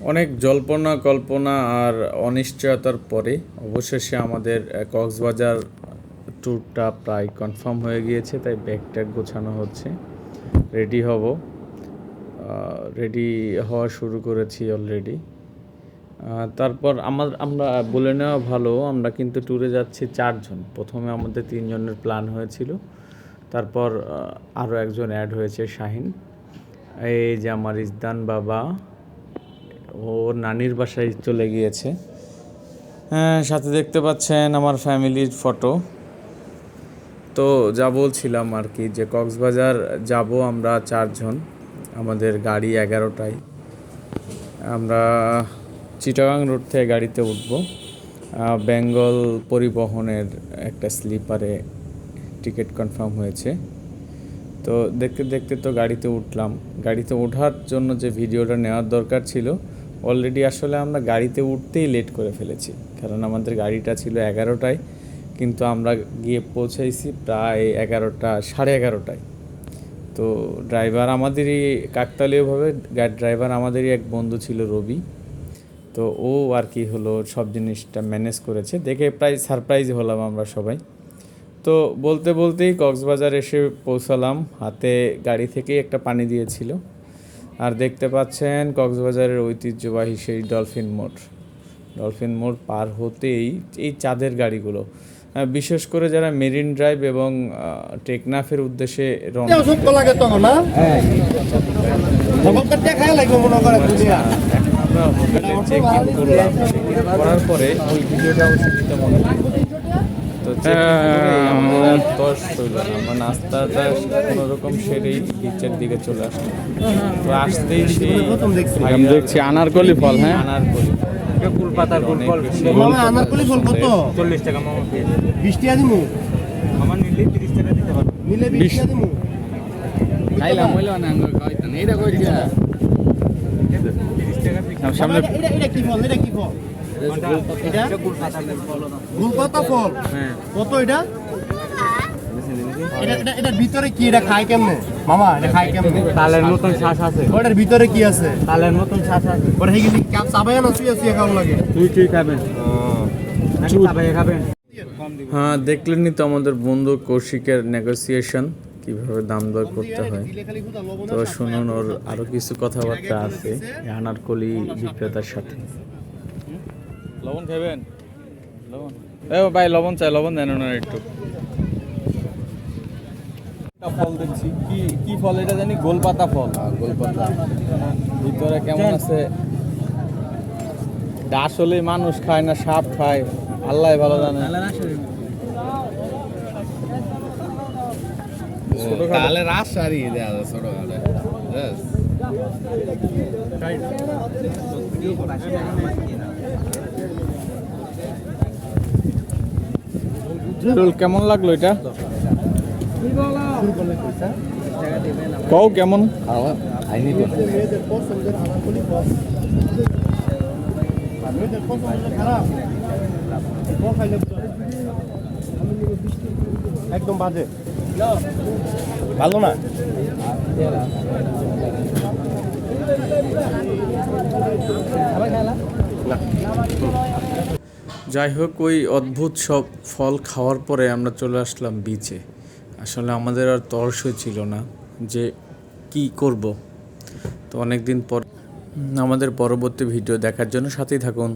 অনেক জল্পনা, কল্পনা আর অনিশ্চয়তার পরে অবশেষে আমাদের কক্সবাজার ট্যুরটা প্রায় কনফার্ম হয়ে গিয়েছে, তাই ব্যাগ ট্যাগ গোছানো হচ্ছে। রেডি হব। রেডি হওয়া শুরু করেছি অলরেডি তারপর আমার, আমরা বলে নেওয়া ভালো, আমরা কিন্তু ট্যুরে যাচ্ছি চারজন। প্রথমে আমাদের তিনজনের প্ল্যান হয়েছিল। তারপর আরও একজন অ্যাড হয়েছে শাহিন। এই যে আমার ইসদান বাবা ও নানির বাসায় চলে গিয়েছে। হ্যাঁ সাথে দেখতে পাচ্ছেন আমার ফ্যামিলির ফটো। তো যা বলছিলাম আর কি, যে কক্সবাজার যাব আমরা চারজন, আমাদের গাড়ি এগারোটায়। আমরা চিটাগাং রোড থেকে গাড়িতে উঠব। বেঙ্গল পরিবহনের একটা স্লিপারে টিকিট কনফার্ম হয়েছে। তো দেখতে দেখতে তো গাড়িতে উঠলাম। গাড়িতে ওঠার জন্য যে ভিডিওটা নেওয়ার দরকার ছিল অলরেডি আসলে আমরা গাড়িতে উঠতেই লেট করে ফেলেছি। কারণ আমাদের গাড়িটা ছিল এগারোটায়, কিন্তু আমরা গিয়ে পৌঁছাইছি প্রায় এগারোটা, সাড়ে এগারোটায়। তো ড্রাইভার আমাদেরই কাকতালীয়ভাবে ড্রাইভার আমাদেরই এক বন্ধু ছিল রবি। তো ও আর কি হলো, সব জিনিসটা ম্যানেজ করেছে। দেখে প্রায় সারপ্রাইজ হলাম আমরা সবাই। তো বলতে বলতেই কক্সবাজার এসে পৌঁছালাম। হাতে গাড়ি থেকেই একটা পানি দিয়েছিল। আর দেখতে পাচ্ছেন কক্সবাজারের ঐতিহ্যবাহী সেই ডলফিন মোড়। ডলফিন মোড় পার হতেই এই চাঁদের গাড়িগুলো। বিশেষ করে যারা মেরিন ড্রাইভ এবং টেকনাফের উদ্দেশ্যে দুনিয়া আমরা হোটেলে চেক ইন করলাম করার পরে ওই ভিডিওটা মনে নেই। তো করে আমাদের আর দশ হইল না আমরা নাস্তাটা কোনো রকম সেরেই বিচের দিকে চলে আসলাম তো আসতেই সেই দেখছি। আনারকলি ফল, হ্যাঁ? আনারকলি। কুল পাতার কুল ফল মামা আনারকলি ফল কত? চল্লিশ টাকা মামা পেয়েছে বিশ টাকা দিমু আমার নিলে তিরিশ টাকা দিতে পারব। নিলে টাকা দিমু খাইলাম হইল না আঙ্গুর এইটা সামনে এটা কি ফল? এটা কি ফল? এটা এটা কুল পাতার ফল গুলপাতা ফল? হ্যাঁ কত এটা? এটা এটা এটার ভিতরে কি? এটা খায় কেমনে? মামা এটা খায় কেমনে? তালের মতন শ্বাস আছে। ওটার ভিতরে কি আছে? তালের মতন শ্বাস আছে। ওটা হেগিলি কাপ চাবায় না শুয়ে শুয়ে খাওয়া লাগে? তুই তুই খাবেন। খাবে খাবেন? হ্যাঁ দেখলেনই তো আমাদের বন্ধু কৌশিকের নেগোসিয়েশন কীভাবে দাম দর করতে হয়। তো শুনুন ওর আরও কিছু কথাবার্তা আছে। এই আনারকলি বিক্রেতার সাথে। লবণ খাবেন লবণ। এ ভাই লবণ চাই লবণ দেন ওনার একটু। ফল দেখছি। কি কি ফল এটা জানি? গোলপাতা ফল। গোলপাতা। ভিতরে কেমন আছে? আসলে মানুষ খায় না সাপ খায়। আল্লাহ ভালো জানে। তাহলে রাস সারিয়ে দেওয়া যায় ছোট খাটো রোল কেমন লাগল এটা? কও কেমন? একদম বাজে। ভালো না। যাই হোক, ওই অদ্ভুত সব ফল খাওয়ার পরে আমরা চলে আসলাম বিচে আসলে আমাদের আর তরসই ছিল না যে কি করব। তো অনেকদিন পর আমাদের পরবর্তী ভিডিও দেখার জন্য সাথেই থাকুন।